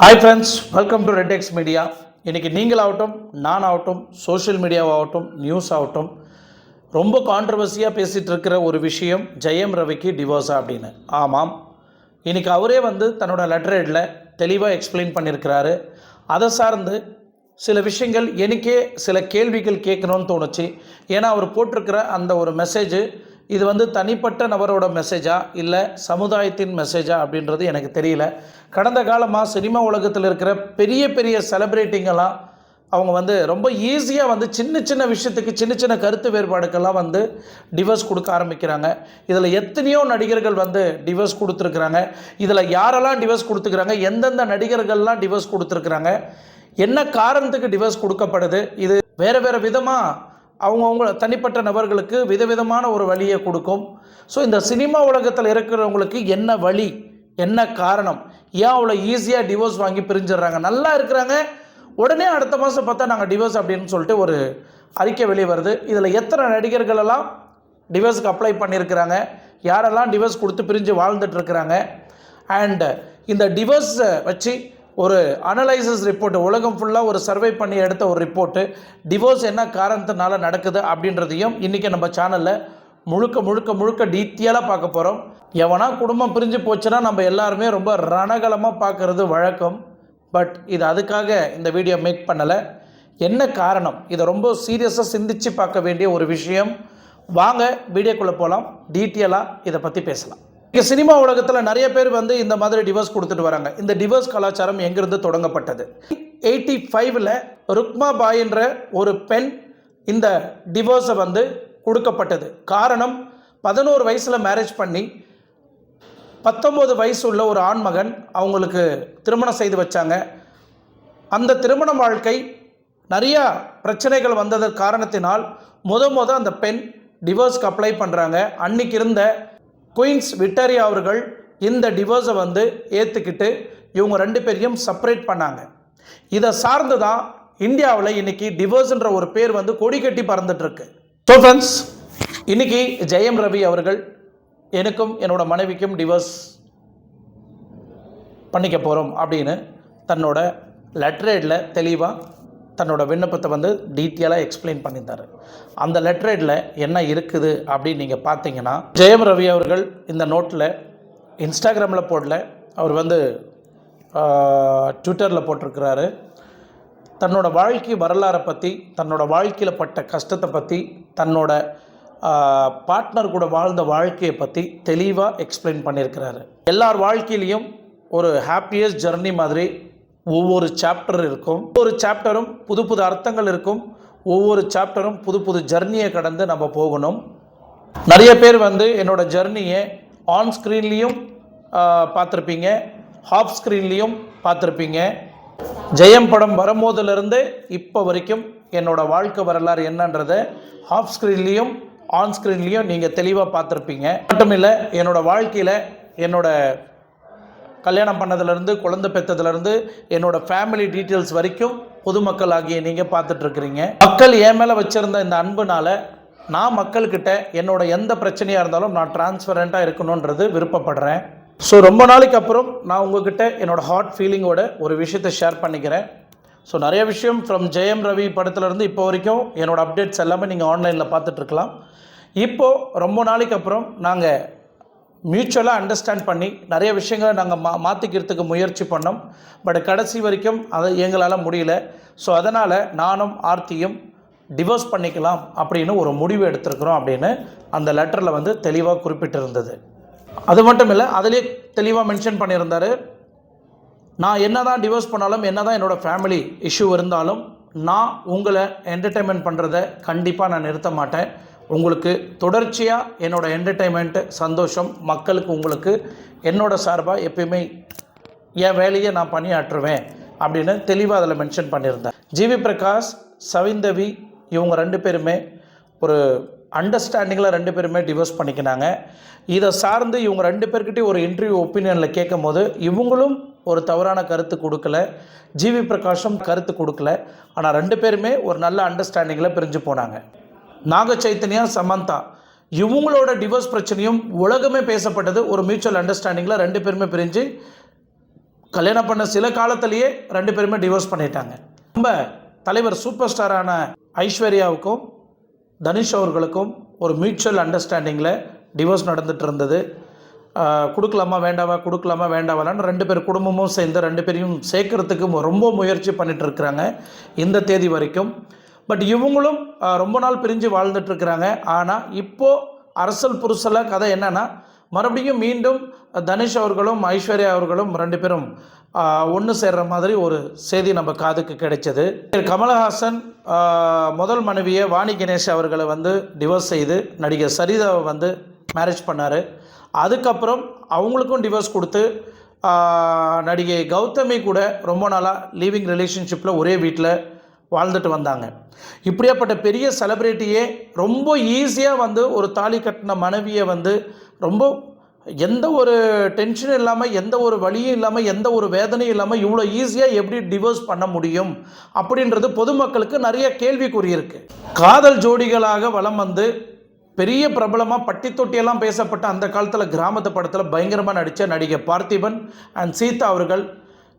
Hi friends welcome to Red X Media இன்றைக்கி நீங்களாகட்டும் நான் ஆகட்டும் சோஷியல் மீடியாவாகட்டும் நியூஸ் ஆகட்டும் ரொம்ப கான்ட்ரவர்சியாக பேசிகிட்டு இருக்கிற ஒரு விஷயம் ஜெயம் ரவிக்கு டிவோர்ஸா அப்படின்னு. ஆமாம். இன்றைக்கி அவரே வந்து தன்னோட லெட்டர் ஹெட்டில் தெளிவாக எக்ஸ்பிளைன் பண்ணியிருக்கிறாரு. அதை சார்ந்து சில விஷயங்கள் எனக்கே சில கேள்விகள் கேட்கணும்னு தோணுச்சு. ஏன்னா அவர் போட்டிருக்கிற அந்த ஒரு மெசேஜு இது வந்து தனிப்பட்ட நபரோட மெசேஜா இல்லை சமுதாயத்தின் மெசேஜா அப்படின்றது எனக்கு தெரியல. கடந்த காலமாக சினிமா உலகத்தில் இருக்கிற பெரிய பெரிய செலிப்ரிட்டிங்கெல்லாம் அவங்க வந்து ரொம்ப ஈஸியாக வந்து சின்ன சின்ன விஷயத்துக்கு சின்ன சின்ன கருத்து வேறுபாடுக்கெல்லாம் வந்து டிவோர்ஸ் கொடுக்க ஆரம்பிக்கிறாங்க. இதில் எத்தனையோ நடிகர்கள் வந்து டிவோர்ஸ் கொடுத்துருக்குறாங்க. இதில் யாரெல்லாம் டிவர்ஸ் கொடுத்துக்கிறாங்க? எந்தெந்த நடிகர்கள்லாம் டிவோர்ஸ் கொடுத்துருக்குறாங்க? என்ன காரணத்துக்கு டிவர்ஸ் கொடுக்கப்படுது? இது வேறு வேறு விதமாக அவங்கவுங்க தனிப்பட்ட நபர்களுக்கு விதவிதமான ஒரு வழியை கொடுக்கும். ஸோ இந்த சினிமா உலகத்தில் இருக்கிறவங்களுக்கு என்ன வழி என்ன காரணம் ஏன் அவ்வளோ ஈஸியாக டிவோர்ஸ் வாங்கி பிரிஞ்சிடுறாங்க? நல்லா இருக்கிறாங்க. உடனே அடுத்த மாதம் பார்த்தா நாங்கள் டிவோர்ஸ் அப்படின்னு சொல்லிட்டு ஒரு அறிக்கை வெளியே வருது. இதில் எத்தனை நடிகர்களெல்லாம் டிவோர்ஸுக்கு அப்ளை பண்ணியிருக்கிறாங்க? யாரெல்லாம் டிவோர்ஸ் கொடுத்து பிரிஞ்சு வாழ்ந்துட்டுருக்கிறாங்க அண்டு இந்த டிவோர்ஸை வச்சு ஒரு அனலைசிஸ் ரிப்போர்ட் உலகம் ஃபுல்லாக ஒரு சர்வே பண்ணி எடுத்த ஒரு ரிப்போர்ட்டு டிவோர்ஸ் என்ன காரணத்தினால நடக்குது அப்படின்றதையும் இன்றைக்கி நம்ம சேனலில் முழுக்க முழுக்க முழுக்க டீட்டெயிலாக பார்க்க போகிறோம் எவனா குடும்பம் பிரிஞ்சு போச்சுன்னா நம்ம எல்லாருமே ரொம்ப ரணகலமாக பார்க்குறது வழக்கம். பட் இது அதுக்காக இந்த வீடியோ மேக் பண்ணலை. என்ன காரணம்? இதை ரொம்ப சீரியஸாக சிந்திச்சு பார்க்க வேண்டிய ஒரு விஷயம். வாங்க வீடியோக்குள்ளே போகலாம் டீட்டெயிலாக இதை பற்றி பேசலாம். இங்கே சினிமா உலகத்தில் நிறைய பேர் வந்து இந்த மாதிரி டிவோர்ஸ் கொடுத்துட்டு வராங்க. இந்த டிவோர்ஸ் கலாச்சாரம் எங்கிருந்து தொடங்கப்பட்டது? எயிட்டி ஃபைவ்ல ருக்மா பாய் என்ற ஒரு பெண் இந்த டிவோர்ஸை வந்து கொடுக்கப்பட்டது. காரணம் பதினோரு வயசில் மேரேஜ் பண்ணி பத்தொம்போது வயசு உள்ள ஒரு ஆண்மகன் அவங்களுக்கு திருமணம் செய்து வச்சாங்க. அந்த திருமண வாழ்க்கை நிறையா பிரச்சனைகள் வந்ததற்கு காரணத்தினால் முத முத அந்த பெண் டிவோர்ஸ்க்கு அப்ளை பண்ணுறாங்க அன்னைக்கு இருந்த குயின்ஸ் விக்டோரியா அவர்கள் இந்த டிவோர்ஸை வந்து ஏற்றுக்கிட்டு இவங்க ரெண்டு பேரையும் செப்பரேட் பண்ணாங்க. இதை சார்ந்து தான் இந்தியாவில் இன்னைக்கு டிவோர்ஸ்ன்ற ஒரு பேர் வந்து கொடி கட்டி பறந்துட்டுருக்கு. ஸோ ஃப்ரெண்ட்ஸ் இன்னைக்கு ஜெயம் ரவி அவர்கள் எனக்கும் என்னோட மனைவிக்கும் டிவோர்ஸ் பண்ணிக்க போகிறோம் அப்படின்னு தன்னோட லெட்டரேடில் தெளிவாக தன்னோட விண்ணப்பத்தை வந்து டீட்டெயிலாக எக்ஸ்பிளைன் பண்ணியிருந்தார். அந்த லெட்டரேடில் என்ன இருக்குது அப்படின்னு நீங்கள் பார்த்தீங்கன்னா ஜெயம் ரவி அவர்கள் இந்த நோட்டில் இன்ஸ்டாகிராமில் போடல. அவர் வந்து ட்விட்டரில் போட்டிருக்கிறாரு. தன்னோட வாழ்க்கை வரலாறை பற்றி தன்னோட வாழ்க்கையில் பட்ட கஷ்டத்தை பற்றி தன்னோட பார்ட்னர் கூட வாழ்ந்த வாழ்க்கையை பற்றி தெளிவாக எக்ஸ்பிளைன் பண்ணியிருக்கிறாரு. எல்லார் வாழ்க்கையிலையும் ஒரு ஹாப்பியஸ்ட் ஜர்னி மாதிரி ஒவ்வொரு சாப்டர் இருக்கும். ஒவ்வொரு சாப்டரும் புது புது அர்த்தங்கள் இருக்கும். ஒவ்வொரு சாப்டரும் புது புது ஜர்னியை கடந்து நம்ம போகணும். நிறைய பேர் வந்து என்னோட ஜர்னியை ஆன் ஸ்க்ரீன்லேயும் பார்த்துருப்பீங்க. ஹாஃப் ஸ்க்ரீன்லேயும் பார்த்துருப்பீங்க. ஜெயம் படம் வரும்போதுலேருந்து இப்போ வரைக்கும் என்னோட வாழ்க்கை வரலாறு என்னன்றதை ஹாஃப் ஸ்க்ரீன்லேயும் ஆன் ஸ்க்ரீன்லேயும் நீங்கள் தெளிவாக பார்த்துருப்பீங்க. மட்டும் இல்லை என்னோட வாழ்க்கையில் என்னோட கல்யாணம் பண்ணதுலேருந்து குழந்தை பெற்றதுலேருந்து என்னோட ஃபேமிலி டீட்டெயில்ஸ் வரைக்கும் பொதுமக்கள் ஆகிய நீங்கள் பார்த்துட்ருக்குறீங்க. மக்கள் என் மேலே வச்சுருந்த இந்த அன்புனால் நான் மக்கள்கிட்ட என்னோட எந்த பிரச்சனையாக இருந்தாலும் நான் டிரான்ஸ்பரண்ட்டாக இருக்கணுன்றது விருப்பப்படுறேன். ஸோ ரொம்ப நாளைக்கு அப்புறம் நான் உங்ககிட்ட என்னோடய ஹார்ட் ஃபீலிங்கோட ஒரு விஷயத்தை ஷேர் பண்ணிக்கிறேன். ஸோ நிறைய விஷயம் ஃப்ரம் ஜெயம் ரவி படத்துலேருந்து இப்போ வரைக்கும் என்னோடய அப்டேட்ஸ் எல்லாமே நீங்கள் ஆன்லைனில் பார்த்துட்ருக்கலாம். இப்போது ரொம்ப நாளைக்கு அப்புறம் நாங்கள் மியூச்சுவலாக அண்டர்ஸ்டாண்ட் பண்ணி நிறைய விஷயங்களை நாங்கள் மா மாற்றிக்கிறதுக்கு முயற்சி பண்ணோம். பட் கடைசி வரைக்கும் அதை எங்களால் முடியல. ஸோ அதனால் நானும் ஆர்த்தியும் டிவோர்ஸ் பண்ணிக்கலாம் அப்படின்னு ஒரு முடிவு எடுத்திருக்கிறோம் அப்படின்னு அந்த லெட்டரில் வந்து தெளிவாக குறிப்பிட்டிருந்தது. அது மட்டும் இல்லை அதிலே தெளிவாக மென்ஷன் பண்ணியிருந்தார். நான் என்ன தான் டிவோர்ஸ் பண்ணாலும் என்ன தான் என்னோடய ஃபேமிலி இஷ்யூ இருந்தாலும் நான் உங்களை என்டர்டெயின்மெண்ட் பண்ணுறத கண்டிப்பாக நான் நிறுத்த மாட்டேன். உங்களுக்கு தொடர்ச்சியாக என்னோடய என்டர்டெயின்மெண்ட்டு சந்தோஷம் மக்களுக்கு உங்களுக்கு என்னோட சார்பாக எப்பயுமே என் வேலையை நான் பணியாற்றுவேன் அப்படின்னு தெளிவாக அதில் மென்ஷன் பண்ணியிருந்தேன். ஜிவி பிரகாஷ் சவிந்தவி இவங்க ரெண்டு பேருமே ஒரு அண்டர்ஸ்டாண்டிங்கில் ரெண்டு பேருமே டிவோர்ஸ் பண்ணிக்கினாங்க. இதை சார்ந்து இவங்க ரெண்டு பேர்கிட்டையும் ஒரு இன்டர்வியூ ஒப்பீனியனில் கேட்கும் போது இவங்களும் ஒரு தவறான கருத்து கொடுக்கல. ஜிவி பிரகாஷும் கருத்து கொடுக்கல. ஆனால் ரெண்டு பேருமே ஒரு நல்ல அண்டர்ஸ்டாண்டிங்கில் பிரிஞ்சு போனாங்க. நாக சைத்தன்யா சமந்தா. இவங்களோட டிவோர்ஸ் பிரச்சனையும் உலகமே பேசப்பட்டது. ஒரு மியூச்சுவல் அண்டர்ஸ்டாண்டிங்கில் ரெண்டு பேருமே பிரிஞ்சு கல்யாணம் பண்ண சில காலத்திலேயே ரெண்டு பேருமே டிவோர்ஸ் பண்ணிட்டாங்க. நம்ம தலைவர் சூப்பர் ஸ்டாரான ஐஸ்வர்யாவுக்கும் தனுஷ் அவர்களுக்கும் ஒரு மியூச்சுவல் அண்டர்ஸ்டாண்டிங்கில் டிவோர்ஸ் நடந்துட்டு இருந்தது. கொடுக்கலாமா வேண்டாவா கொடுக்கலாமா வேண்டாவாலான்னு ரெண்டு பேர் குடும்பமும் சேர்ந்து ரெண்டு பேரையும் சேர்க்கறதுக்கு ரொம்ப முயற்சி பண்ணிகிட்ருக்குறாங்க இருக்கிறாங்க. இந்த தேதி வரைக்கும் பட் இவங்களும் ரொம்ப நாள் பிரிஞ்சு வாழ்ந்துட்டுருக்குறாங்க. ஆனால் இப்போது அரசல் புருஷல கதை என்னென்னா மறுபடியும் மீண்டும் தனுஷ் அவர்களும் ஐஸ்வர்யா அவர்களும் ரெண்டு பேரும் ஒன்று சேர்ற மாதிரி ஒரு செய்தி நம்ம காதுக்கு கிடைச்சது. கமலஹாசன் முதல் மனைவியை வாணி கணேஷ் அவர்களை வந்து டிவோர்ஸ் செய்து நடிகர் சரிதாவை வந்து மேரேஜ் பண்ணார். அதுக்கப்புறம் அவங்களுக்கும் டிவோர்ஸ் கொடுத்து நடிகை கௌதமி கூட ரொம்ப நாளாக லீவிங் ரிலேஷன்ஷிப்பில் ஒரே வீட்டில் வாழ்ந்துட்டு வந்தாங்க. இப்படியாப்பட்ட பெரிய செலிப்ரிட்டியே ரொம்ப ஈஸியாக வந்து ஒரு தாலி கட்டின மனைவியை வந்து ரொம்ப எந்த ஒரு டென்ஷனும் இல்லாமல் எந்த ஒரு வழியும் இல்லாமல் எந்த ஒரு வேதனையும் இல்லாமல் இவ்வளோ ஈஸியாக எப்படி டிவோர்ஸ் பண்ண முடியும்? அப்படின்றது பொதுமக்களுக்கு நிறைய கேள்விக்குறி இருக்குது காதல் ஜோடிகளாக வலம் வந்து பெரிய பிரபலமாக பட்டி தொட்டியெல்லாம் பேசப்பட்ட அந்த காலத்தில் கிராமத்து படத்தில் பயங்கரமாக நடித்த நடிகை பார்த்திபன் அண்ட் சீதா அவர்கள்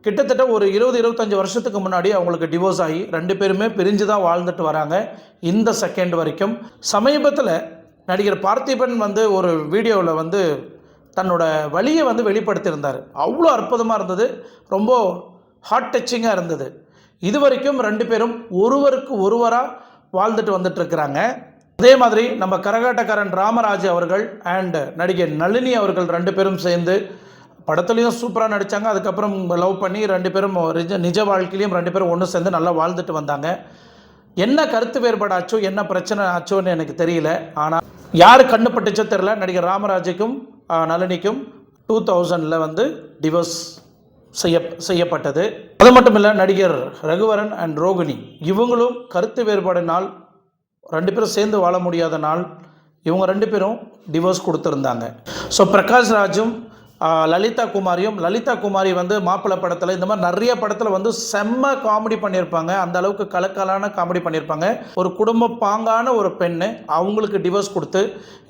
கிட்டத்தட்ட ஒரு இருபது இருபத்தஞ்சி வருஷத்துக்கு முன்னாடி அவங்களுக்கு டிவோர்ஸ் ஆகி ரெண்டு பேருமே பிரிஞ்சு தான் வாழ்ந்துட்டு வராங்க இந்த செகண்ட் வரைக்கும். சமீபத்தில் நடிகர் பார்த்திபன் வந்து ஒரு வீடியோவில் வந்து தன்னோட வழியை வந்து வெளிப்படுத்தியிருந்தார். அவ்வளோ அற்புதமாக இருந்தது. ரொம்ப ஹார்ட் டச்சிங்காக இருந்தது. இது வரைக்கும் ரெண்டு பேரும் ஒருவருக்கு ஒருவராக வாழ்ந்துட்டு வந்துட்டுருக்கிறாங்க அதே மாதிரி நம்ம கரகாட்டக்காரன் ராமராஜ் அவர்கள் அண்ட் நடிகை நளினி அவர்கள் ரெண்டு பேரும் சேர்ந்து படத்துலையும் சூப்பராக நடித்தாங்க அதுக்கப்புறம் லவ் பண்ணி ரெண்டு பேரும் நிஜ நிஜ வாழ்க்கையிலையும் ரெண்டு பேரும் ஒன்று சேர்ந்து நல்லா வாழ்ந்துட்டு வந்தாங்க. என்ன கருத்து வேறுபாடு ஆச்சோ என்ன பிரச்சனை ஆச்சோன்னு எனக்கு தெரியல. ஆனால் யார் கண்டுபிட்டுச்சோ தெரில நடிகர் ராமராஜுக்கும் நளினிக்கும் டூ தௌசண்டில் வந்து டிவோர்ஸ் செய்ய செய்யப்பட்டது. அது மட்டும் இல்லை நடிகர் ரகுவரன் அண்ட் ரோகிணி இவங்களும் கருத்து வேறுபாடினால் ரெண்டு பேரும் சேர்ந்து வாழ முடியாத நாள் இவங்க ரெண்டு பேரும் டிவோர்ஸ் கொடுத்துருந்தாங்க. ஸோ பிரகாஷ் ராஜும் லலிதா குமாரியும் லலிதா குமாரி வந்து மாப்பிள்ளை படத்தில் இந்த மாதிரி நிறைய படத்தில் வந்து செம்ம காமெடி பண்ணியிருப்பாங்க. அந்த அளவுக்கு கலக்கலான காமெடி பண்ணியிருப்பாங்க. ஒரு குடும்ப பாங்கான ஒரு பெண்ணு அவங்களுக்கு டிவோர்ஸ் கொடுத்து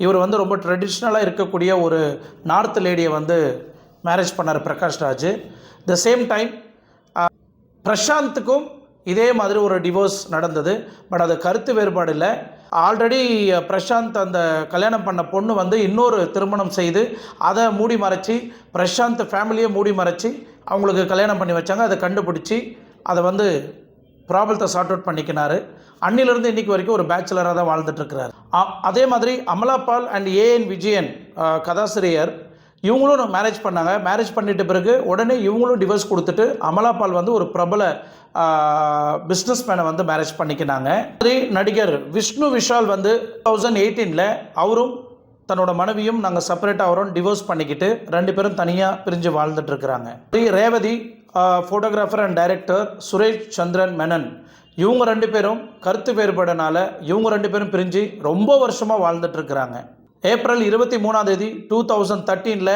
இவர் வந்து ரொம்ப ட்ரெடிஷ்னலாக இருக்கக்கூடிய ஒரு நார்த் லேடியை வந்து மேரேஜ் பண்ணார் Prakash Raj the same time பிரசாந்துக்கும் இதே மாதிரி ஒரு டிவோர்ஸ் நடந்தது. பட் அது கருத்து வேறுபாடு இல்லை. ஆல்ரெடி பிரசாந்த் அந்த கல்யாணம் பண்ண பொண்ணு வந்து இன்னொரு திருமணம் செய்து அதை மூடி மறைச்சி பிரசாந்த் ஃபேமிலியை மூடி மறைச்சி அவங்களுக்கு கல்யாணம் பண்ணி வச்சாங்க. அதை கண்டுபிடிச்சி அதை வந்து ப்ராப்ளத்தை சார்ட் அவுட் பண்ணிக்கினார். அன்னிலிருந்து இன்னைக்கு வரைக்கும் ஒரு பேச்சுலராக தான் வாழ்ந்துட்டு இருக்கிறார். அதே மாதிரி அமலாபால் அண்ட் ஏஎன் விஜயன் கதாசிரியர் இவங்களும் மேரேஜ் பண்ணாங்க. மேரேஜ் பண்ணிட்ட பிறகு உடனே இவங்களும் டிவோர்ஸ் கொடுத்துட்டு அமலாபால் வந்து ஒரு பிரபல பிஸ்னஸ் மேனை வந்து மேரேஜ் பண்ணிக்கினாங்க. அதே நடிகர் விஷ்ணு விஷால் வந்து தௌசண்ட் எயிட்டீனில் அவரும் தன்னோட மனைவியும் நாங்கள் செப்பரேட் ஆகிறோம் டிவோர்ஸ் பண்ணிக்கிட்டு ரெண்டு பேரும் தனியாக பிரிஞ்சு வாழ்ந்துட்டு இருக்கிறாங்க. Revathi photographer and director Suresh Chandran Menon. இவங்க ரெண்டு பேரும் கருத்து வேறுபடனால இவங்க ரெண்டு பேரும் பிரிஞ்சு ரொம்ப வருஷமாக வாழ்ந்துட்டு இருக்கிறாங்க. ஏப்ரல் இருபத்தி மூணாம் தேதி டூ தௌசண்ட் தேர்ட்டீனில்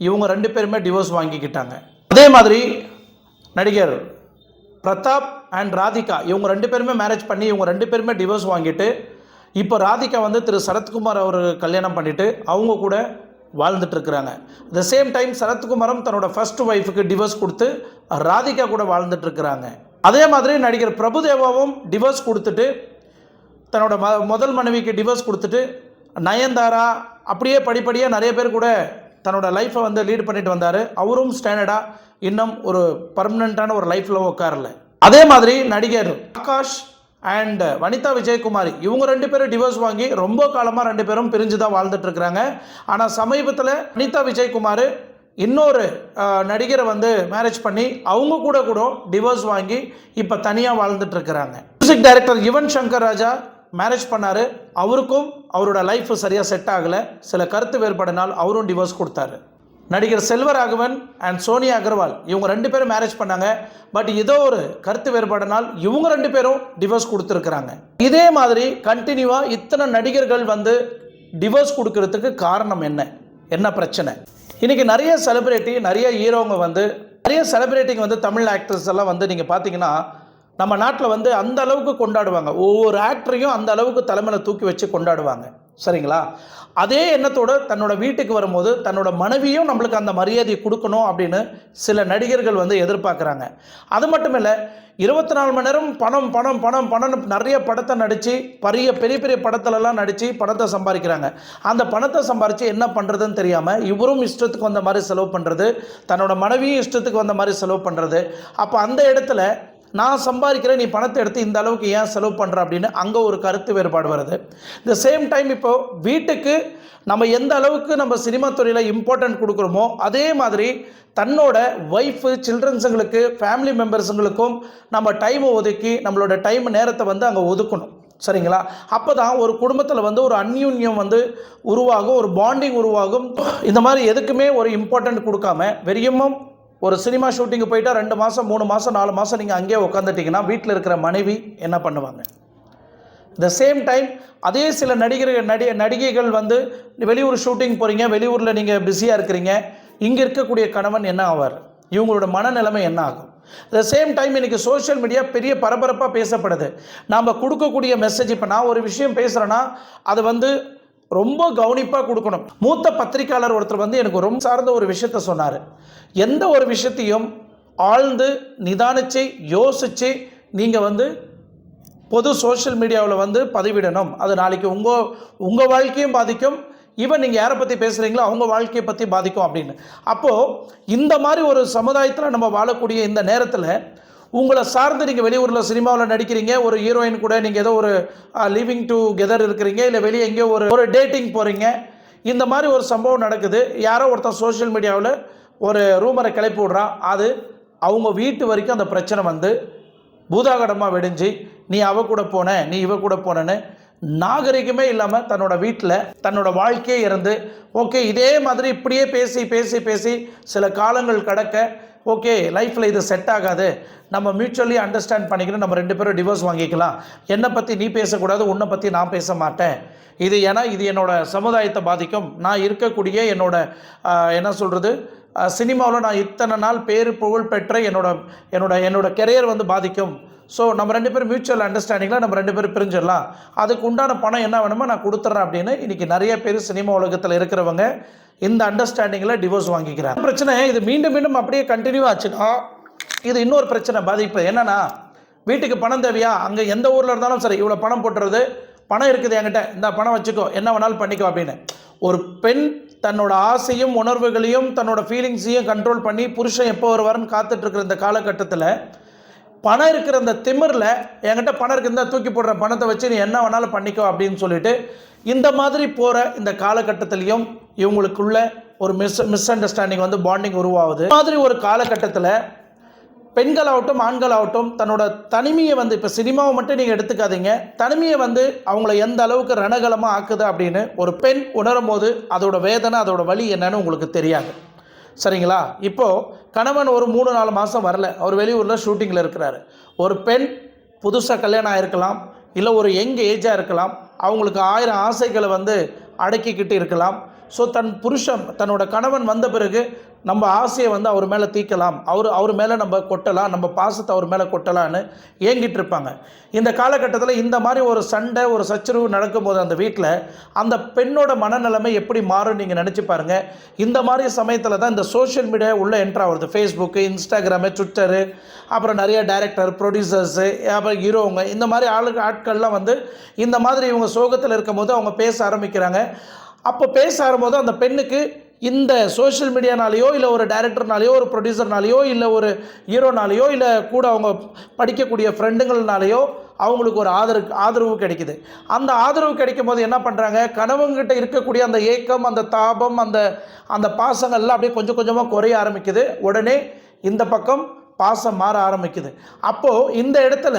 இவங்க ரெண்டு பேருமே டிவோர்ஸ் வாங்கிக்கிட்டாங்க. அதே மாதிரி நடிகர் பிரதாப் அண்ட் ராதிகா இவங்க ரெண்டு பேருமே மேரேஜ் பண்ணி இவங்க ரெண்டு பேருமே டிவோர்ஸ் வாங்கிட்டு இப்போ ராதிகா வந்து திரு சரத்குமார் அவர் கல்யாணம் பண்ணிவிட்டு அவங்க கூட வாழ்ந்துட்டுருக்குறாங்க த சேம் டைம் சரத்குமாரும் தன்னோட ஃபர்ஸ்ட் ஒய்ஃபுக்கு டிவோர்ஸ் கொடுத்து ராதிகா கூட வாழ்ந்துட்டுருக்குறாங்க அதே மாதிரி நடிகர் பிரபுதேவாவும் டிவோர்ஸ் கொடுத்துட்டு தன்னோட ம முதல் மனைவிக்கு டிவோர்ஸ் கொடுத்துட்டு நயன்தாரா அப்படியே படிப்படியாக நிறைய பேர் கூட தன்னோட லைஃப்பை வந்து லீட் பண்ணிட்டு வந்தார். அவரும் ஸ்டாண்டர்டாக இன்னும் ஒரு பர்மனண்ட்டான ஒரு லைஃப்பில் உட்காரல அதே மாதிரி நடிகர் ஆகாஷ் அண்ட் வனிதா விஜயகுமாரி இவங்க ரெண்டு பேரும் டிவோர்ஸ் வாங்கி ரொம்ப காலமாக ரெண்டு பேரும் பிரிஞ்சு தான் வாழ்ந்துட்டுருக்குறாங்க ஆனால் சமீபத்தில் வனிதா விஜயகுமார் இன்னொரு நடிகரை வந்து மேரேஜ் பண்ணி அவங்க கூட கூட டிவோர்ஸ் வாங்கி இப்போ தனியாக வாழ்ந்துட்டு இருக்கிறாங்க. Music director Yuvan Shankar Raja marriage பண்ணார். அவருக்கும் அவரோட லைஃப் சரியாக செட் ஆகலை. சில கருத்து வேறுபாடினால் அவரும் டிவோர்ஸ் கொடுத்தாரு. நடிகர் செல்வராகவன் அண்ட் சோனியா அகர்வால் இவங்க ரெண்டு பேரும் மேரேஜ் பண்ணாங்க. பட் ஏதோ ஒரு கருத்து வேறுபாடினால் இவங்க ரெண்டு பேரும் டிவோர்ஸ் கொடுத்துருக்குறாங்க. இதே மாதிரி கண்டினியூவாக இத்தனை நடிகர்கள் வந்து டிவோர்ஸ் கொடுக்கறதுக்கு காரணம் என்ன? என்ன பிரச்சனை? இன்றைக்கி நிறைய செலிப்ரிட்டி நிறைய ஹீரோங்க வந்து நிறைய செலிப்ரிட்டிங்க வந்து தமிழ் ஆக்டர்ஸ் எல்லாம் வந்து நீங்கள் பார்த்தீங்கன்னா நம்ம நாட்டில் வந்து அந்த அளவுக்கு கொண்டாடுவாங்க. ஒவ்வொரு ஆக்டரையும் அந்த அளவுக்கு தலைமையில் தூக்கி வச்சு கொண்டாடுவாங்க. சரிங்களா? அதே எண்ணத்தோடு தன்னோட வீட்டுக்கு வரும்போது தன்னோட மனைவியும் நம்மளுக்கு அந்த மரியாதையை கொடுக்கணும் அப்படின்னு சில நடிகர்கள் வந்து எதிர்பார்க்குறாங்க. அது மட்டும் இல்லை இருபத்தி நாலு மணி நேரம் பணம் பணம் பணம் பணம் நிறைய படத்தை நடித்து பெரிய பெரிய பெரிய படத்துலலாம் நடித்து பணத்தை சம்பாதிக்கிறாங்க. அந்த பணத்தை சம்பாரித்து என்ன பண்ணுறதுன்னு தெரியாமல் இவரும் இஷ்டத்துக்கு வந்த மாதிரி செலவு பண்ணுறது தன்னோட மனைவியும் இஷ்டத்துக்கு வந்த மாதிரி செலவு பண்ணுறது அப்போ அந்த இடத்துல நான் சம்பாதிக்கிறேன் நீ பணத்தை எடுத்து இந்த அளவுக்கு ஏன் செலவு பண்ணுற அப்படின்னு அங்கே ஒரு கருத்து வேறுபாடு வருது. இந்த சேம் டைம் இப்போ வீட்டுக்கு நம்ம எந்த அளவுக்கு நம்ம சினிமா துறையில் இம்பார்ட்டன்ட் கொடுக்குறோமோ அதே மாதிரி தன்னோட ஒய்ஃபு சில்ட்ரன்ஸுங்களுக்கு ஃபேமிலி மெம்பர்ஸுங்களுக்கும் நம்ம டைமை ஒதுக்கி நம்மளோட டைம் நேரத்தை வந்து அங்கே ஒதுக்கணும். சரிங்களா? அப்போ தான் ஒரு குடும்பத்தில் வந்து ஒரு அந்யூன்யம் வந்து உருவாகும் ஒரு பாண்டிங் உருவாகும். இந்த மாதிரி எதுக்குமே ஒரு இம்பார்ட்டன்ட் கொடுக்காம வெறியமும் ஒரு சினிமா ஷூட்டிங்கு போயிட்டால் ரெண்டு மாதம் மூணு மாதம் நாலு மாதம் நீங்கள் அங்கேயே உட்காந்துட்டிங்கன்னா வீட்டில் இருக்கிற மனைவி என்ன பண்ணுவாங்க? த சேம் டைம் அதே சில நடிகர்கள் நடி நடிகைகள் வந்து வெளியூர் ஷூட்டிங் போகிறீங்க வெளியூரில் நீங்கள் பிஸியாக இருக்கிறீங்க இங்கே இருக்கக்கூடிய கணவன் என்ன ஆவார்? இவங்களோட மனநிலைமை என்ன ஆகும்? த சேம் டைம் இன்றைக்கி சோஷியல் மீடியா பெரிய பரபரப்பாக பேசப்படுது. நாம் கொடுக்கக்கூடிய மெசேஜ் இப்போ நான் ஒரு விஷயம் பேசுகிறேன்னா அது வந்து ரொம்ப கவனிப்பாக கொடுக்கணும். மூத்த பத்திரிக்கையாளர் ஒருத்தர் வந்து எனக்கு ரொம்ப சார்ந்த ஒரு விஷயத்த சொன்னார். எந்த ஒரு விஷயத்தையும் ஆழ்ந்து நிதானிச்சு யோசித்து நீங்கள் வந்து பொது சோஷியல் மீடியாவில் வந்து பதிவிடணும். அது நாளைக்கு உங்கள் உங்கள் வாழ்க்கையும் பாதிக்கும். ஈவன் நீங்கள் யாரை பற்றி பேசுகிறீங்களோ அவங்க வாழ்க்கையை பற்றி பாதிக்கும் அப்படின்னு. அப்போது இந்த மாதிரி ஒரு சமுதாயத்தில் நம்ம வாழக்கூடிய இந்த நேரத்தில் உங்களை சார்ந்து நீங்கள் வெளியூரில் சினிமாவில் நடிக்கிறீங்க ஒரு ஹீரோயின் கூட நீங்கள் ஏதோ ஒரு லிவிங் டு கெதர் இருக்கிறீங்க இல்லை வெளியே எங்கேயோ ஒரு ஒரு டேட்டிங் போகிறீங்க இந்த மாதிரி ஒரு சம்பவம் நடக்குது. யாரோ ஒருத்தன் சோஷியல் மீடியாவில் ஒரு ரூமரை கிளப்பி விட்றான். அது அவங்க வீட்டு வரைக்கும் அந்த பிரச்சனை வந்து பூதாகடமாக வெடிஞ்சு நீ அவ கூட போன நீ இவ கூட போனேன்னு நாகரிகமே இல்லாமல் தன்னோட வீட்டில் தன்னோட வாழ்க்கையே இருந்து ஓகே இதே மாதிரி இப்படியே பேசி பேசி பேசி சில காலங்கள் கடக்க ஓகே லைஃப்பில் இது செட் ஆகாது. நம்ம மியூச்சுவலி அண்டர்ஸ்டாண்ட் பண்ணிக்கணும். நம்ம ரெண்டு பேரும் டிவோர்ஸ் வாங்கிக்கலாம். என்னை பற்றி நீ பேசக்கூடாது உன்னை பற்றி நான் பேச மாட்டேன். இது ஏன்னா இது என்னோடய சமுதாயத்தை பாதிக்கும். நான் இருக்கக்கூடிய என்னோடய என்ன சொல்கிறது சினிமாவில் நான் இத்தனை நாள் பேர் புகழ் பெற்ற என்னோட என்னோட என்னோட கெரியர் வந்து பாதிக்கும். ஸோ நம்ம ரெண்டு பேரும் மியூச்சுவல் அண்டர்ஸ்டாண்டிங்கில் நம்ம ரெண்டு பேரும் பிரிஞ்சிடலாம். அதுக்கு உண்டான பணம் என்ன வேணுமோ நான் கொடுத்துட்றேன் அப்படின்னு இன்றைக்கி நிறைய பேர் சினிமா உலகத்தில் இருக்கிறவங்க இந்த அண்டர்ஸ்டாண்டிங்கில் டிவோர்ஸ் வாங்கிக்கிறாங்க. பிரச்சனை? இது மீண்டும் மீண்டும் அப்படியே கண்டினியூ ஆச்சுன்னா இது இன்னொரு பிரச்சனை பாதிப்பு. என்னென்னா வீட்டுக்கு பணம் தேவையா? அங்கே எந்த ஊரில் இருந்தாலும் சரி இவ்வளோ பணம் போட்டுறது பணம் இருக்குது என்கிட்ட. இந்த பணம் வச்சுக்கோ. என்ன வேணாலும் பண்ணிக்கோ அப்படின்னு. ஒரு பெண் தன்னோட ஆசையும் உணர்வுகளையும் தன்னோட ஃபீலிங்ஸையும் கண்ட்ரோல் பண்ணி புருஷன் எப்போ வருவாருன்னு காத்துட்ருக்குற இந்த காலகட்டத்தில் பணம் இருக்கிற அந்த திமிரில் என்கிட்ட பணம் இருக்கு தூக்கி போடுற பணத்தை வச்சு நீ என்ன வேணாலும் பண்ணிக்கோ அப்படின்னு சொல்லிட்டு இந்த மாதிரி போகிற இந்த காலகட்டத்திலையும் இவங்களுக்குள்ள ஒரு மிஸ் மிஸ் அண்டர்ஸ்டாண்டிங் வந்து பாண்டிங் உருவாகுது. இந்த மாதிரி ஒரு காலகட்டத்தில் பெண்களாகட்டும் ஆண்களாகட்டும் தன்னோட தனிமையை வந்து இப்போ சினிமாவை மட்டும் நீங்கள் எடுத்துக்காதீங்க. தனிமையை வந்து அவங்கள எந்த அளவுக்கு ரணகலமாக ஆக்குது அப்படின்னு ஒரு பெண் உணரும் போது அதோட வேதனை அதோட வழி என்னன்னு உங்களுக்கு தெரியாது. சரிங்களா? இப்போது கணவன் ஒரு மூணு நாலு மாதம் வரல. அவர் வெளியூரில் ஷூட்டிங்கில் இருக்கிறாரு. ஒரு பெண் புதுசாக கல்யாணம் ஆகிருக்கலாம் இல்லை ஒரு யங் ஏஜாக இருக்கலாம். அவங்களுக்கு ஆயிரம் ஆசைகளை வந்து அடக்கிக்கிட்டு இருக்கலாம். ஸோ தன் புருஷன் தன்னோட கணவன் வந்த பிறகு நம்ம ஆசையை வந்து அவர் மேலே தீக்கலாம் அவர் அவர் மேலே நம்ம கொட்டலாம் நம்ம பாசத்தை அவர் மேலே கொட்டலான்னு ஏங்கிட்டு இருப்பாங்க. இந்த காலகட்டத்தில் இந்த மாதிரி ஒரு சண்டை ஒரு சச்சரவு நடக்கும்போது அந்த வீட்டில் அந்த பெண்ணோட மனநிலைமை எப்படி மாறும் நீங்கள் நினச்சி பாருங்கள் இந்த மாதிரி சமயத்தில் தான் இந்த சோஷியல் மீடியா உள்ளே என்ட்ரு ஆகுது ஃபேஸ்புக்கு இன்ஸ்டாகிராமு ட்விட்டரு அப்புறம் நிறைய டைரக்டர் ப்ரொடியூசர்ஸு அப்புறம் ஹீரோங்க இந்த மாதிரி ஆளு ஆட்கள்லாம் வந்து இந்த மாதிரி இவங்க சோகத்தில் இருக்கும்போது அவங்க பேச ஆரம்பிக்கிறாங்க. அப்போ பேச ஆரம்போது அந்த பெண்ணுக்கு இந்த சோஷியல் மீடியானாலேயோ இல்லை ஒரு டைரக்டர்னாலேயோ ஒரு ப்ரொடியூசர்னாலேயோ இல்லை ஒரு ஹீரோனாலேயோ இல்லை கூட அவங்க படிக்கக்கூடிய ஃப்ரெண்டுங்கள்னாலேயோ அவங்களுக்கு ஒரு ஆதரவு ஆதரவு கிடைக்குது. அந்த ஆதரவு கிடைக்கும் போது என்ன பண்ணுறாங்க கணவங்கிட்ட இருக்கக்கூடிய அந்த ஏக்கம் அந்த தாபம் அந்த அந்த பாசங்கள்லாம் அப்படியே கொஞ்சம் கொஞ்சமாக குறைய ஆரம்பிக்குது. உடனே இந்த பக்கம் பாசம் மாற ஆரம்பிக்குது. அப்போது இந்த இடத்துல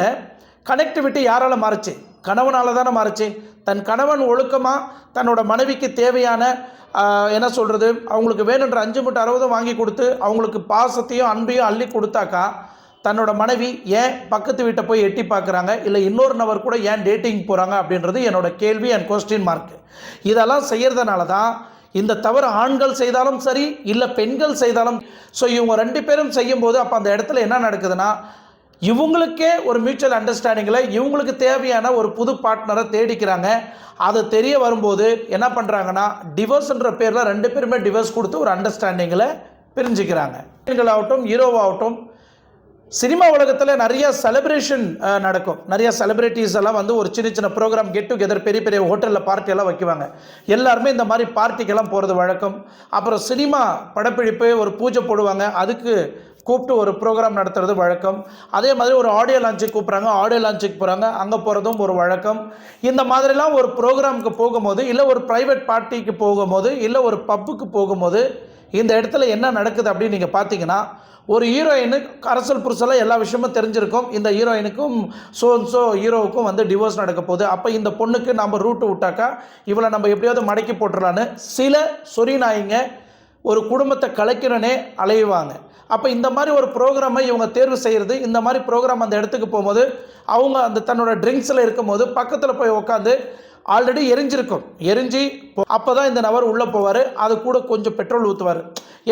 கனெக்டிவிட்டி யாரால் மாறுச்சு? கணவனால் தானே மாறுச்சு. தன் கணவன் ஒழுக்கமாக தன்னோட மனைவிக்கு தேவையான என்ன சொல்கிறது அவங்களுக்கு வேணுன்ற அஞ்சு மூட்டை அறுபதும் வாங்கி கொடுத்து அவங்களுக்கு பாசத்தையும் அன்பையும் அள்ளி கொடுத்தாக்கா தன்னோட மனைவி ஏன் பக்கத்து வீட்டை போய் எட்டி பார்க்குறாங்க? இல்லை இன்னொரு நபர் கூட ஏன் டேட்டிங் போகிறாங்க அப்படின்றது என்னோட கேள்வி அண்ட் கொஸ்டின் மார்க் இதெல்லாம் செய்கிறதுனால தான் இந்த தவறு ஆண்கள் செய்தாலும் சரி இல்லை பெண்கள் செய்தாலும் ஸோ இவங்க ரெண்டு பேரும் செய்யும்போது அப்போ அந்த இடத்துல என்ன நடக்குதுன்னா இவங்களுக்கே ஒரு மியூச்சுவல் அண்டர்ஸ்டாண்டிங்கில் இவங்களுக்கு தேவையான ஒரு புது பார்ட்னரை தேடிக்கிறாங்க. அது தெரிய வரும்போது என்ன பண்ணுறாங்கன்னா டிவோர்ஸ்ன்ற பேரில் ரெண்டு பேருமே டிவோர்ஸ் கொடுத்து ஒரு அண்டர்ஸ்டாண்டிங்கில் பிரிஞ்சுக்கிறாங்க. ஆகட்டும் ஹீரோவாகட்டும் சினிமா உலகத்தில் நிறைய செலிப்ரேஷன் நடக்கும். நிறைய செலிப்ரிட்டிஸ் எல்லாம் வந்து ஒரு சின்ன சின்ன ப்ரோக்ராம் கெட் டுகெதர் பெரிய பெரிய ஹோட்டலில் பார்ட்டியெல்லாம் வைக்குவாங்க. எல்லாருமே இந்த மாதிரி பார்ட்டிக்கெல்லாம் போகிறது வழக்கம். அப்புறம் சினிமா படப்பிடிப்பு ஒரு பூஜை போடுவாங்க. அதுக்கு கூப்பிட்டு ஒரு ப்ரோக்ராம் நடத்துறது வழக்கம். அதே மாதிரி ஒரு ஆடியோ லான்ச்சுக்கு கூப்பிட்றாங்க ஆடியோ லான்ச்சுக்கு போகிறாங்க அங்கே போகிறதும் ஒரு வழக்கம். இந்த மாதிரிலாம் ஒரு ப்ரோக்ராமுக்கு போகும்போது இல்லை ஒரு ப்ரைவேட் பார்ட்டிக்கு போகும்போது இல்லை ஒரு பப்புக்கு போகும்போது இந்த இடத்துல என்ன நடக்குது அப்படின்னு நீங்கள் பார்த்தீங்கன்னா ஒரு ஹீரோயினுக்கு அரசல் புருஷெல்லாம் எல்லா விஷயமும் தெரிஞ்சிருக்கும். இந்த ஹீரோயினுக்கும் ஸோ ஸோ ஹீரோவுக்கும் வந்து டிவோர்ஸ் நடக்க போகுது. அப்போ இந்த பொண்ணுக்கு நம்ம ரூட்டு விட்டாக்கா இவளை நம்ம எப்படியாவது மடக்கி போட்டுடலான்னு சில சொறி நாயிங்க ஒரு குடும்பத்தை கலைக்கணுன்னே அலையுவாங்க. அப்போ இந்த மாதிரி ஒரு ப்ரோக்ராமை இவங்க தேர்வு செய்கிறது இந்த மாதிரி ப்ரோக்ராம் அந்த இடத்துக்கு போகும்போது அவங்க அந்த தன்னோட ட்ரிங்க்ஸில் இருக்கும்போது பக்கத்தில் போய் உட்காந்து ஆல்ரெடி எரிஞ்சிருக்கும். எரிஞ்சு அப்போ தான் இந்த நபர் உள்ளே போவார். அது கூட கொஞ்சம் பெட்ரோல் ஊற்றுவார்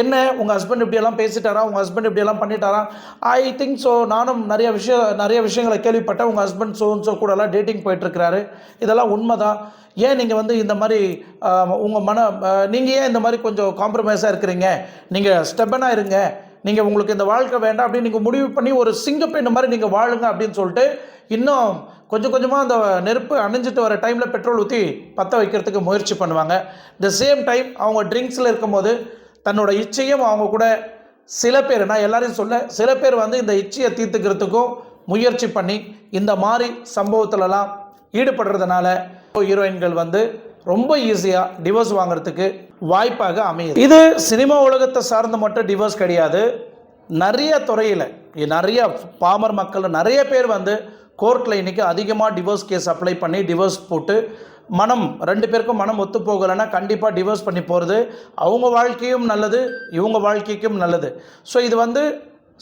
என்ன உங்கள் ஹஸ்பண்ட் இப்படியெல்லாம் பேசிட்டாரா? உங்கள் ஹஸ்பண்ட் இப்படியெல்லாம் பண்ணிட்டாரா? ஐ திங்க் ஸோ நானும் நிறைய விஷயம் நிறைய விஷயங்களை கேள்விப்பட்டேன். உங்கள் ஹஸ்பண்ட் ஸோ ஸோ கூடலாம் டேட்டிங் போயிட்டுருக்கிறாரு. இதெல்லாம் உண்மை தான் ஏன் நீங்கள் வந்து இந்த மாதிரி உங்கள் மன நீங்கள் ஏன் இந்த மாதிரி கொஞ்சம் காம்ப்ரமைஸாக இருக்கிறீங்க? நீங்கள் ஸ்டெப்பனாக இருங்க. நீங்கள் உங்களுக்கு இந்த வாழ்க்கை வேண்டாம் அப்படின்னு நீங்கள் முடிவு பண்ணி ஒரு சிங்கப்பெண்ணு மாதிரி நீங்கள் வாழுங்க அப்படின்னு சொல்லிட்டு இன்னும் கொஞ்சம் கொஞ்சமாக அந்த நெருப்பு அணிஞ்சிட்டு வர டைமில் பெட்ரோல் ஊற்றி பற்ற வைக்கிறதுக்கு முயற்சி பண்ணுவாங்க. த சேம் டைம் அவங்க ட்ரிங்க்ஸில் இருக்கும்போது தன்னோட இச்சையும் அவங்க கூட சில பேர் நான் எல்லாரையும் சொல்ல சில பேர் வந்து இந்த இச்சையை தீர்த்துக்கிறதுக்கும் முயற்சி பண்ணி இந்த மாதிரி சம்பவத்துலலாம் ஈடுபடுறதுனால ஹீரோயின்கள் வந்து ரொம்ப ஈஸியாக டிவோர்ஸ் வாங்குறதுக்கு வாய்ப்பாக அமையுது. இது சினிமா உலகத்தை சார்ந்த மட்டும் டிவோர்ஸ் கிடையாது. நிறைய துறையில் நிறைய பாமர் மக்கள் நிறைய பேர் வந்து கோர்ட்டில் இன்றைக்கி அதிகமாக டிவோர்ஸ் கேஸ் அப்ளை பண்ணி டிவோர்ஸ் போட்டு மனம் ரெண்டு பேருக்கும் மனம் ஒத்து போகலைன்னா கண்டிப்பாக டிவோர்ஸ் பண்ணி போகிறது அவங்க வாழ்க்கையும் நல்லது இவங்க வாழ்க்கைக்கும் நல்லது. ஸோ இது வந்து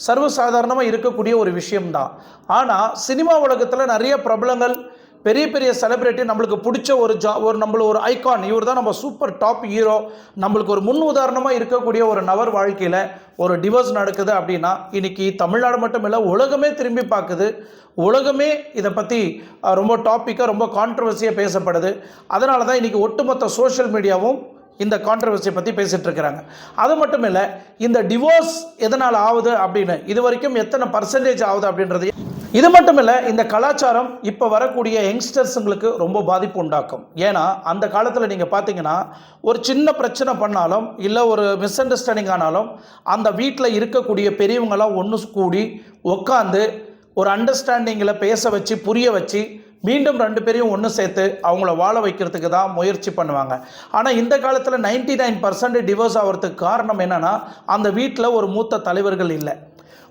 சர்வசாதாரணமாக இருக்கக்கூடிய ஒரு விஷயம்தான். ஆனால் சினிமா உலகத்தில் நிறைய பிரபலங்கள் பெரிய பெரிய செலிப்ரிட்டி நம்மளுக்கு பிடிச்ச ஒரு ஜா ஒரு நம்மள ஒரு ஐகான் இவர் தான் நம்ம சூப்பர் டாப் ஹீரோ நம்மளுக்கு ஒரு முன் உதாரணமாக இருக்கக்கூடிய ஒரு நபர் வாழ்க்கையில் ஒரு டிவோர்ஸ் நடக்குது அப்படின்னா இன்றைக்கி தமிழ்நாடு மட்டும் இல்லை உலகமே திரும்பி பார்க்குது. உலகமே இதை பற்றி ரொம்ப டாப்பிக்காக ரொம்ப கான்ட்ரவர்சியாக பேசப்படுது. அதனால தான் இன்றைக்கி ஒட்டுமொத்த சோஷியல் மீடியாவும் இந்த கான்ட்ரவர்சியை பற்றி பேசிகிட்டு இருக்கிறாங்க. அது மட்டும் இல்லை இந்த டிவோர்ஸ் எதனால் ஆகுது அப்படின்னு இது வரைக்கும் எத்தனை பர்சன்டேஜ் ஆகுது அப்படின்றது இது மட்டும் இல்லை இந்த கலாச்சாரம் இப்போ வரக்கூடிய யங்ஸ்டர்ஸுங்களுக்கு ரொம்ப பாதிப்பு உண்டாக்கும். ஏன்னா அந்த காலத்தில் நீங்கள் பார்த்தீங்கன்னா ஒரு சின்ன பிரச்சனை பண்ணாலும் இல்லை ஒரு மிஸ் அண்டர்ஸ்டாண்டிங் ஆனாலும் அந்த வீட்டில் இருக்கக்கூடிய பெரியவங்களாம் ஒன்று கூடி உட்காந்து ஒரு அண்டர்ஸ்டாண்டிங்கில் பேச வச்சு புரிய வச்சு மீண்டும் ரெண்டு பேரையும் ஒன்று சேர்த்து அவங்கள வாழ வைக்கிறதுக்கு தான் முயற்சி பண்ணுவாங்க. ஆனால் இந்த காலத்தில் நைன்டி நைன் பர்சன்ட் டிவோர்ஸ் ஆகிறதுக்கு காரணம் என்னென்னா அந்த வீட்டில் ஒரு மூத்த தலைவர்கள் இல்லை.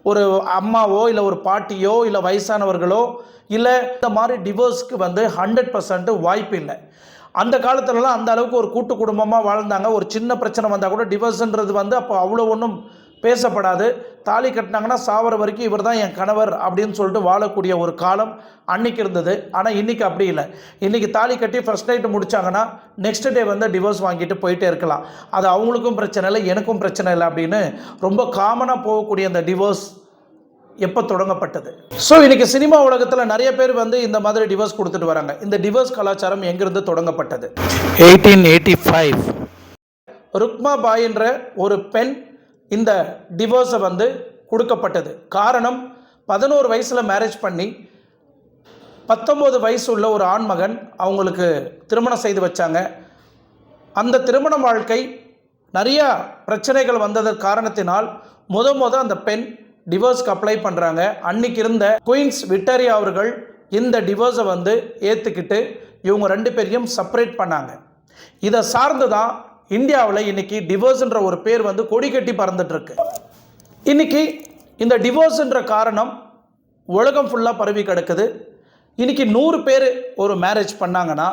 ஒரு அம்மாவோ இல்லை ஒரு பாட்டியோ இல்லை வயசானவர்களோ இல்லை இந்த மாதிரி டிவோர்ஸ்க்கு வந்து ஹண்ட்ரட் பர்சன்ட் வாய்ப்பு இல்லை. அந்த காலத்துலலாம் அந்த அளவுக்கு ஒரு கூட்டு குடும்பமாக வாழ்ந்தாங்க. ஒரு சின்ன பிரச்சனை வந்தால் கூட டிவோர்ஸ்ன்றது வந்து அப்போ அவ்வளோ ஒன்றும் பேசப்படாது. தாலி கட்டினாங்கன்னா சாவர வரைக்கும் இவர் தான் என் கணவர் அப்படின்னு சொல்லிட்டு வாழக்கூடிய ஒரு காலம் அன்னைக்கு இருந்தது. ஆனால் இன்றைக்கி அப்படி இல்லை. இன்றைக்கி தாலி கட்டி ஃபஸ்ட் நைட்டு முடித்தாங்கன்னா நெக்ஸ்ட் டே வந்து டிவோர்ஸ் வாங்கிட்டு போயிட்டே இருக்கலாம். அது அவங்களுக்கும் பிரச்சனை இல்லை எனக்கும் பிரச்சனை இல்லை அப்படின்னு ரொம்ப காமனாக போகக்கூடிய அந்த டிவோர்ஸ் எப்போ தொடங்கப்பட்டது? ஸோ இன்றைக்கி சினிமா உலகத்தில் நிறைய பேர் வந்து இந்த மாதிரி டிவோர்ஸ் கொடுத்துட்டு வராங்க. இந்த டிவோர்ஸ் கலாச்சாரம் எங்கிருந்து தொடங்கப்பட்டது? Eighteen eighty five Rukhma Bai என்ற ஒரு பெண் இந்த டிவோர்ஸை வந்து கொடுக்கப்பட்டது. காரணம் பதினோரு வயசில் மேரேஜ் பண்ணி பத்தொம்போது வயசு உள்ள ஒரு ஆண்மகன் அவங்களுக்கு திருமணம் செய்து வச்சாங்க. அந்த திருமண வாழ்க்கை நிறையா பிரச்சனைகள் வந்ததற்கு காரணத்தினால் முத முத அந்த பெண் டிவோர்ஸ்க்கு அப்ளை பண்ணுறாங்க அன்னைக்கு இருந்த குயின்ஸ் விக்டோரியா அவர்கள் இந்த டிவோர்ஸை வந்து ஏற்றுக்கிட்டு இவங்க ரெண்டு பேரையும் செப்பரேட் பண்ணாங்க. இதை சார்ந்து தான் இந்தியாவில் இன்னைக்கு டிவோர்ஸ்ன்ற ஒரு பேர் வந்து கொடி கட்டி பறந்துட்டுருக்கு. இன்னைக்கு இந்த டிவோர்ஸ்ன்ற காரணம் உலகம் ஃபுல்லாக பரவி கிடக்குது. இன்னைக்கு நூறு பேர் ஒரு மேரேஜ் பண்ணாங்கன்னா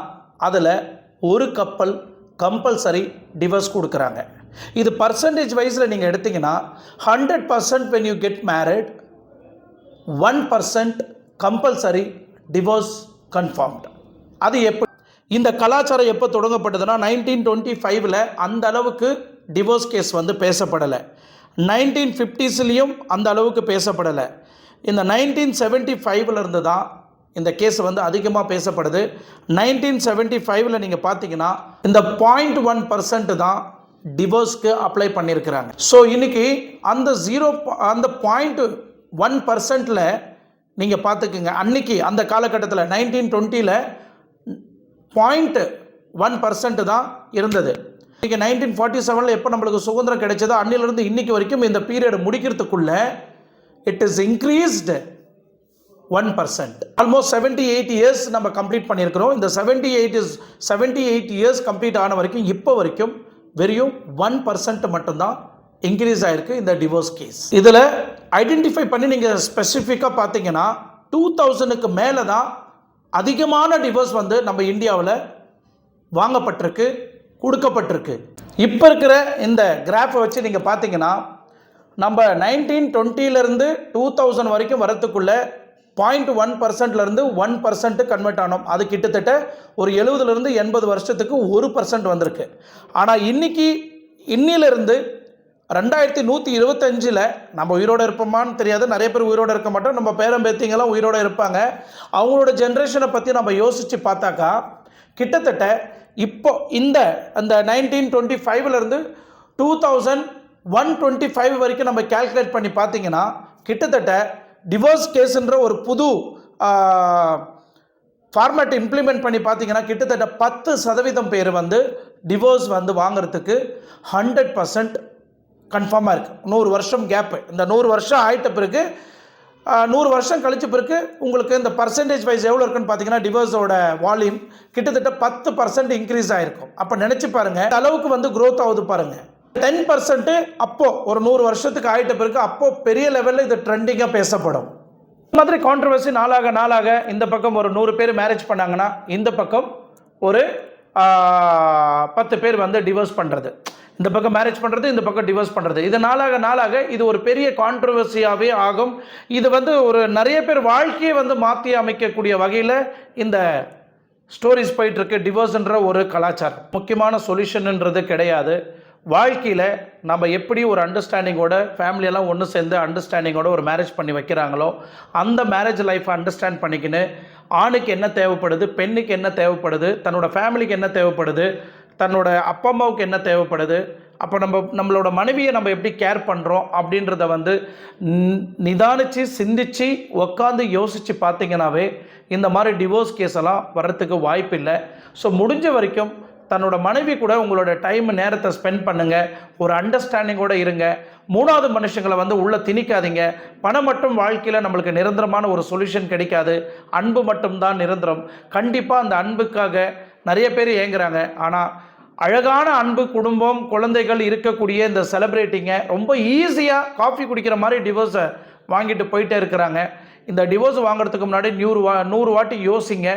அதில் ஒரு கப்பல் கம்பல்சரி டிவோர்ஸ் கொடுக்குறாங்க. இது பர்சன்டேஜ் வைஸில் நீங்கள் எடுத்தீங்கன்னா hundred percent when you get married one percent compulsory divorce confirmed அது எப்படி இந்த கலாச்சாரம் எப்போ தொடங்கப்பட்டதுன்னா நைன்டீன் டுவெண்ட்டி ஃபைவ்ல அந்த அளவுக்கு டிவோர்ஸ் கேஸ் வந்து பேசப்படலை. நைன்டீன் ஃபிஃப்டிஸ்லேயும் அந்த அளவுக்கு பேசப்படலை. இந்த நைன்டீன் செவன்ட்டி இருந்து தான் இந்த கேஸ் வந்து அதிகமாக பேசப்படுது. நைன்டீன் செவன்ட்டி ஃபைவ்ல நீங்கள் பார்த்தீங்கன்னா இந்த பாயிண்ட் ஒன் பர்சன்ட் தான் டிவோர்ஸ்க்கு அப்ளை பண்ணியிருக்கிறாங்க. ஸோ இன்னைக்கு அந்த ஜீரோ அந்த பாயிண்ட் ஒன் பர்சன்ட்டில் நீங்கள் பார்த்துக்குங்க அன்னைக்கு அந்த காலகட்டத்தில் நைன்டீன் டுவெண்ட்டியில் பாயிண்ட் ஒன் பர்சன்ட் தான் இருந்தது. இன்றைக்கி நைன்டீன் ஃபார்ட்டி செவனில் எப்போ நம்மளுக்கு சுதந்திரம் கிடைச்சதோ அன்னிலிருந்து இன்றைக்கி வரைக்கும் இந்த பீரியட் முடிக்கிறதுக்குள்ள it is increased one percent almost seventy eight years நம்ம கம்ப்ளீட் பண்ணியிருக்கிறோம். இந்த seventy eight is seventy eight years complete ஆன வரைக்கும் இப்போ வரைக்கும் வெறும் ஒன் பர்சன்ட் மட்டும்தான் இன்க்ரீஸ் ஆகிருக்கு இந்த டிவோர்ஸ் கேஸ் இதில் ஐடென்டிஃபை பண்ணி நீங்கள் ஸ்பெசிஃபிக்காக பார்த்தீங்கன்னா டூ தௌசண்ட்க்கு மேலே தான் அதிகமான டிவோர்ஸ் வந்து நம்ம இந்தியாவில் வாங்கப்பட்டிருக்கு கொடுக்கப்பட்டிருக்கு. இப்போ இருக்கிற இந்த கிராஃபை வச்சு நீங்கள் பார்த்தீங்கன்னா நம்ம நைன்டீன் டுவெண்ட்டிலேருந்து டூ தௌசண்ட் வரைக்கும் வரத்துக்குள்ளே பாயிண்ட் ஒன் பர்சன்ட்லேருந்து ஒன் பர்சன்ட் கன்வெர்ட் ஆனோம். அது கிட்டத்தட்ட ஒரு எழுபதுலேருந்து எண்பது வருஷத்துக்கு ஒரு பர்சன்ட் வந்திருக்கு. ஆனால் இன்னைக்கு இன்னிலிருந்து ரெண்டாயிரத்தி நூற்றி இருபத்தஞ்சில் நம்ம உயிரோடு இருப்போமான்னு தெரியாது. நிறைய பேர் உயிரோடு இருக்க மாட்டோம். நம்ம பேரம் பேத்திங்கெல்லாம் உயிரோடு இருப்பாங்க. அவங்களோட ஜென்ரேஷனை பற்றி நம்ம யோசித்து பார்த்தாக்கா கிட்டத்தட்ட இப்போ இந்த அந்த நைன்டீன் டுவெண்ட்டி ஃபைவ்லேருந்து two thousand one twenty five வரைக்கும் நம்ம கால்குலேட் பண்ணி பார்த்தீங்கன்னா கிட்டத்தட்ட டிவோர்ஸ் கேஸுன்ற ஒரு புது ஃபார்மேட் இம்ப்ளிமெண்ட் பண்ணி பார்த்தீங்கன்னா கிட்டத்தட்ட பத்து சதவீதம் பேர் வந்து டிவோர்ஸ் வந்து வாங்குறதுக்கு ஹண்ட்ரட் பர்சன்ட் கன்ஃபார்மாக இருக்குது நூறு வருஷம் கேப்பு இந்த நூறு வருஷம் ஆயிட்ட பிறகு நூறு வருஷம் கழிச்ச பிறகு உங்களுக்கு இந்த பர்சன்டேஜ் வைஸ் எவ்வளோ இருக்குன்னு பார்த்தீங்கன்னா டிவோர்ஸோட வால்யூம் கிட்டத்தட்ட பத்து பர்சன்ட் இன்க்ரீஸ் ஆகிருக்கும் அப்போ நினச்சி பாருங்கள் இந்த அளவுக்கு வந்து க்ரோத் ஆகுது பாருங்கள் டென் பர்சன்ட்டு அப்போது ஒரு நூறு வருஷத்துக்கு ஆகிட்ட பிறகு அப்போது பெரிய லெவலில் இது ட்ரெண்டிங்காக பேசப்படும். இந்த மாதிரி கான்ட்ரவர்சி நாளாக நாளாக இந்த பக்கம் ஒரு நூறு பேர் மேரேஜ் பண்ணாங்கன்னா இந்த பக்கம் ஒரு பத்து பேர் வந்து டிவோர்ஸ் பண்ணுறது இந்த பக்கம் மேரேஜ் பண்ணுறது இந்த பக்கம் டிவோர்ஸ் பண்ணுறது இது நாளாக நாளாக இது ஒரு பெரிய கான்ட்ரவர்சியாகவே ஆகும். இது வந்து ஒரு நிறைய பேர் வாழ்க்கையை வந்து மாற்றி அமைக்கக்கூடிய வகையில் இந்த ஸ்டோரிஸ் போயிட்டுருக்கு. டிவோர்ஸ்ன்ற ஒரு கலாச்சாரம். முக்கியமான சொல்யூஷன்ன்றது கிடையாது. வாழ்க்கையில் நம்ம எப்படி ஒரு அண்டர்ஸ்டாண்டிங்கோட ஃபேமிலியெல்லாம் ஒன்று சேர்ந்து அண்டர்ஸ்டாண்டிங்கோட ஒரு மேரேஜ் பண்ணி வைக்கிறாங்களோ அந்த மேரேஜ் லைஃப்பை அண்டர்ஸ்டாண்ட் பண்ணிக்கின்னு ஆணுக்கு என்ன தேவைப்படுது பெண்ணுக்கு என்ன தேவைப்படுது தன்னோட ஃபேமிலிக்கு என்ன தேவைப்படுது தன்னோட அப்பா அம்மாவுக்கு என்ன தேவைப்படுது? அப்போ நம்ம நம்மளோட மனைவியை நம்ம எப்படி கேர் பண்ணுறோம் அப்படின்றத வந்து நிதானித்து சிந்தித்து சிந்திச்சு உக்காந்து யோசித்து பார்த்தீங்கன்னாவே இந்த மாதிரி டிவோர்ஸ் கேஸ் எல்லாம் வர்றதுக்கு வாய்ப்பு இல்லை. ஸோ முடிஞ்ச வரைக்கும் தன்னோட மனைவி கூட உங்களோட டைம் நேரத்தை ஸ்பெண்ட் பண்ணுங்கள் ஒரு அண்டர்ஸ்டாண்டிங்கோட இருங்க. மூணாவது மனுஷங்களை வந்து உள்ளே திணிக்காதீங்க. பணம் மட்டும் வாழ்க்கையில் நம்மளுக்கு நிரந்தரமான ஒரு சொல்யூஷன் கிடைக்காது. அன்பு மட்டும்தான் நிரந்தரம். கண்டிப்பாக அந்த அன்புக்காக நிறைய பேர் ஏங்குறாங்க. ஆனால் அழகான அன்பு குடும்பம் குழந்தைகள் இருக்கக்கூடிய இந்த செலிப்ரேட்டிங்கை ரொம்ப ஈஸியாக காஃபி குடிக்கிற மாதிரி டிவோர்ஸை வாங்கிட்டு போயிட்டே இருக்கிறாங்க. இந்த டிவோர்ஸ் வாங்குறதுக்கு முன்னாடி நூறு வா நூறு வாட்டி யோசிங்க.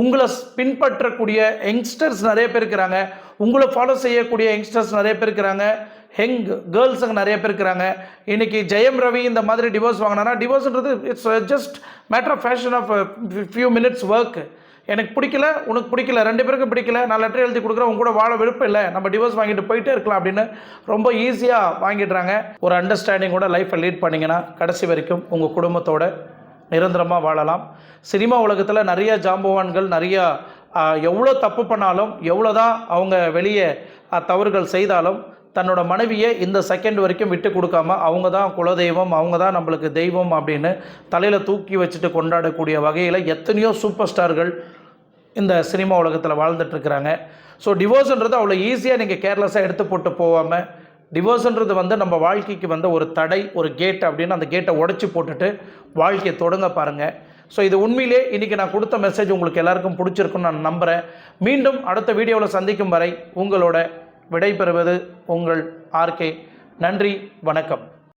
உங்களை பின்பற்றக்கூடிய யங்ஸ்டர்ஸ் நிறைய பேர் இருக்கிறாங்க. உங்களை ஃபாலோ செய்யக்கூடிய யங்ஸ்டர்ஸ் நிறைய பேர் இருக்கிறாங்க. ஹெங் கேர்ள்ஸுங்க நிறைய பேர் இருக்கிறாங்க. இன்னைக்கு ஜெயம் ரவி இந்த மாதிரி டிவோர்ஸ் வாங்கினா டிவோர்ஸ்ன்றது it's just matter of fashion of few minutes work எனக்கு பிடிக்கல உனக்கு பிடிக்கல ரெண்டு பேருக்கும் பிடிக்கல நான் லெட்டர் எழுதி கொடுக்குறேன் உங்க கூட வாழ விருப்பம் இல்லை. நம்ம டிவோர்ஸ் வாங்கிட்டு போயிட்டே இருக்கலாம் அப்படின்னு ரொம்ப ஈஸியாக வாங்கிடுறாங்க. ஒரு அண்டர்ஸ்டாண்டிங்கோட லைஃப்பை லீட் பண்ணிங்கன்னா கடைசி வரைக்கும் உங்கள் குடும்பத்தோட நிரந்தரமாக வாழலாம். சினிமா உலகத்தில் நிறைய ஜாம்பவான்கள் நிறையா எவ்வளோ தப்பு பண்ணாலும் எவ்வளோ தான் அவங்க வெளியே தவறுகள் செய்தாலும் தன்னோட மனைவியை இந்த செகண்ட் வரைக்கும் விட்டு கொடுக்காம அவங்க தான் குலதெய்வம் அவங்க தான் நம்மளுக்கு தெய்வம் அப்படின்னு தலையில் தூக்கி வச்சுட்டு கொண்டாடக்கூடிய வகையில் எத்தனையோ சூப்பர் ஸ்டார்கள் இந்த சினிமா உலகத்தில் வாழ்ந்துட்டுருக்குறாங்க. ஸோ டிவோர்ஸுன்றது அவ்வளோ ஈஸியாக நீங்கள் கேர்லெஸ்ஸாக எடுத்து போட்டு போகாமல் டிவோர்ஸுன்றது வந்து நம்ம வாழ்க்கைக்கு வந்து ஒரு தடை ஒரு கேட் அப்படின்னு அந்த கேட்டை உடச்சி போட்டுட்டு வாழ்க்கையை தொடங்க பாருங்கள் ஸோ இது உண்மையிலே இன்றைக்கி நான் கொடுத்த மெசேஜ் உங்களுக்கு எல்லாருக்கும் பிடிச்சிருக்குன்னு நான் நம்புகிறேன் மீண்டும் அடுத்த வீடியோவில் சந்திக்கும் வரை உங்களோட விடைபெறுவது உங்கள் ஆர்கே நன்றி வணக்கம்.